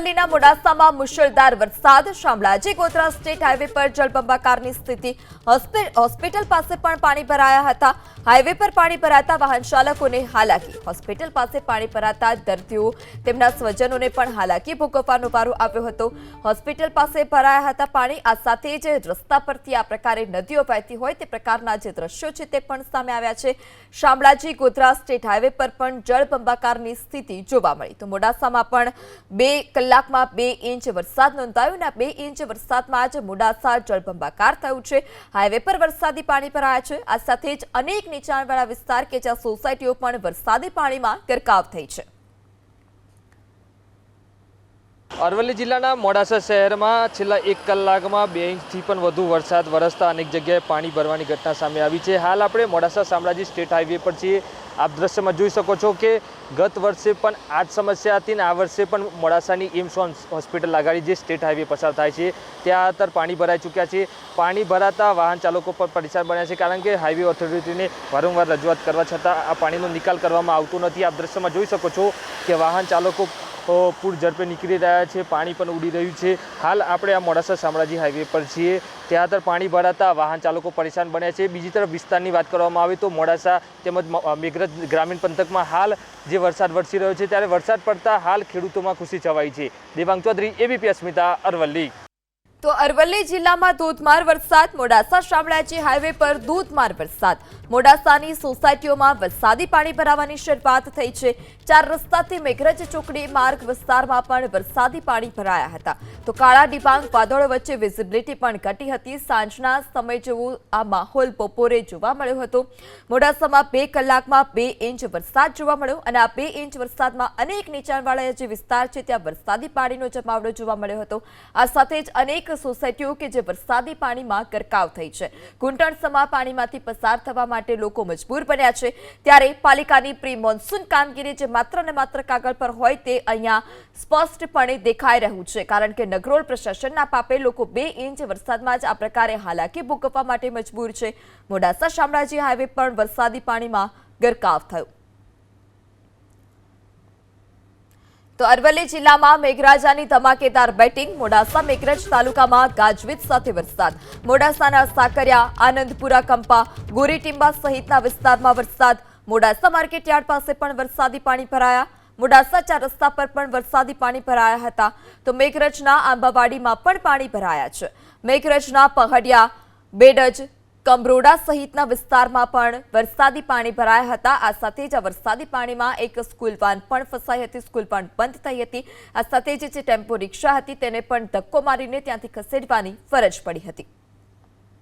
અરવલ્લીના મોડાસામાં મુશળધાર વરસાદ. શામળાજી ગોધરા સ્ટેટ હાઈવે પર જળબંબાકારની સ્થિતિ. હોસ્પિટલ પાસે પણ પાણી ભરાયા હતા. હાઈવે પર પાણી ભરાતા વાહન ચાલકોને હાલાકી. હોસ્પિટલ પાસે પાણી ભરાતા દર્દીઓ તેમના સ્વજનોને પણ હાલાકી ભોગવવાનો વારો આવ્યો હતો. હોસ્પિટલ પાસે ભરાયા હતા પાણી. આ સાથે જ રસ્તા પરથી આ પ્રકારે નદીઓ વહેતી હોય તે પ્રકારના જે દ્રશ્યો છે તે પણ સામે આવ્યા છે. શામળાજી ગોધરા સ્ટેટ હાઈવે પર પણ જળબંબાકારની સ્થિતિ જોવા મળી. તો મોડાસામાં પણ બે કલાકમાં બે ઇંચ વરસાદ નોંધાયો અને બે ઇંચ વરસાદમાં જ મોડાસા જળબંબાકાર થયું છે. હાઈવે પર વરસાદી પાણી ભરાયા છે. આ સાથે જ અનેક નીચાણવાળા વિસ્તાર કે જ્યાં સોસાયટીઓ પણ વરસાદી પાણીમાં ગરકાવ થઈ છે. અરવલ્લી જિલ્લાના મોડાસા શહેરમાં છેલ્લા એક કલાકમાં બે ઇંચથી પણ વધુ વરસાદ વરસતા અનેક જગ્યાએ પાણી ભરવાની ઘટના સામે આવી છે. હાલ આપણે મોડાસા શામળાજી સ્ટેટ હાઈવે પર છીએ. આપ દ્રશ્યમાં જોઈ શકો છો કે ગત વર્ષે પણ આ જ સમસ્યા હતી ને આ વર્ષે પણ મોડાસાની એમ્સ હોસ્પિટલ આગાડી જે સ્ટેટ હાઈવે પસાર થાય છે, ત્યાં અત્યારે પાણી ભરાઈ ચૂક્યા છે. પાણી ભરાતા વાહન ચાલકો પર પરેશાન બન્યા છે કારણ કે હાઈવે ઓથોરિટીને વારંવાર રજૂઆત કરવા છતાં આ પાણીનો નિકાલ કરવામાં આવતો નથી. આપ દ્રશ્યમાં જોઈ શકો છો કે વાહન ચાલકો પૂર ઝડપે નીકળી રહ્યા છે, પાણી પણ ઉડી રહ્યું છે. હાલ આપણે આ મોડાસા શામળાજી હાઈવે પર છીએ. ત્યાં તર પાણી ભરાતા વાહન ચાલકો પરેશાન બન્યા છે. બીજી તરફ વિસ્તારની વાત કરવામાં આવે તો મોડાસા તેમજ મેઘરજ ગ્રામીણ પંથકમાં હાલ જે વરસાદ વરસી રહ્યો છે, ત્યારે વરસાદ પડતા હાલ ખેડૂતોમાં ખુશી છવાઈ છે. દેવાંગ ચૌધરી એબીપી અસ્મિતા, અરવલ્લી. તો અરવલ્લી જિલ્લામાં ધોધમાર વરસાદ, મોડાસા શામળાજી હાઈવે પર ધોધમાર વરસાદ. મોડાસાની સોસાયટીઓમાં વરસાદી પાણી ભરાવાની શરૂઆત થઈ છે. ચાર રસ્તાથી મેઘરજ ચોકડી માર્ગ વિસ્તારમાં પણ વરસાદી પાણી ભરાયા હતા. તો કાળા ડિબાંગ વાદળો વચ્ચે વિઝિબિલિટી પણ ઘટી હતી. સાંજના સમય જેવું આ માહોલ બપોરે જોવા મળ્યો હતો. મોડાસામાં બે કલાકમાં બે ઇંચ વરસાદ જોવા મળ્યો અને આ બે ઇંચ વરસાદમાં અનેક નીચાણવાળા જે વિસ્તાર છે, ત્યાં વરસાદી પાણીનો જમાવડો જોવા મળ્યો હતો. આ સાથે જ અનેક સોસાયટીઓ કે જે વરસાદી પાણીમાં ગરકાવ થઈ છે. ઘૂંટણસમા પાણીમાંથી પસાર થવા માટે લોકો મજબૂર બન્યા છે. ત્યારે પાલિકાની પ્રી મોન્સૂન કામગીરી જે માત્ર ને માત્ર કાગળ પર હોય તે અહીંયા સ્પષ્ટપણે દેખાઈ રહ્યું છે. કારણ કે નગરોળ પ્રશાસનના પાપે લોકો બે ઇંચ વરસાદમાં જ આ પ્રકારે હાલાકી ભોગવવા માટે મજબૂર છે. મોડાસા શામળાજી હાઈવે પણ વરસાદી પાણીમાં ગરકાવ થયો. તો અરવલ્લી જિલ્લામાં મેઘરાજાની ધમાકેદાર બેટિંગ મોડાસા મેઘરજ તાલુકામાં ગાજવીજ સાથે વરસાદ. મોડાસાના સાકરિયા, આનંદપુરા, કંપા, ગોરીટીંબા સહિતના વિસ્તારમાં વરસાદ. મોડાસા માર્કેટયાર્ડ પાસે પણ વરસાદી પાણી ભરાયા. મોડાસા ચાર રસ્તા પર પણ વરસાદી પાણી ભરાયા હતા. તો મેઘરજના આંબાવાડીમાં પણ પાણી ભરાયા છે. મેઘરજના પહડિયા, બેડજ કમરોડા સહિતના વિસ્તારમાં પણ વરસાદી પાણી ભરાયા હતા. આ સાથે જ આ વરસાદી પાણીમાં એક સ્કૂલ વાન પણ ફસાઈ હતી. સ્કૂલ પણ બંધ થઈ હતી. આ સાથે જ ટેમ્પો રિક્ષા હતી તેને પણ ધક્કો મારીને ત્યાંથી ખસેડવાની ફરજ પડી હતી.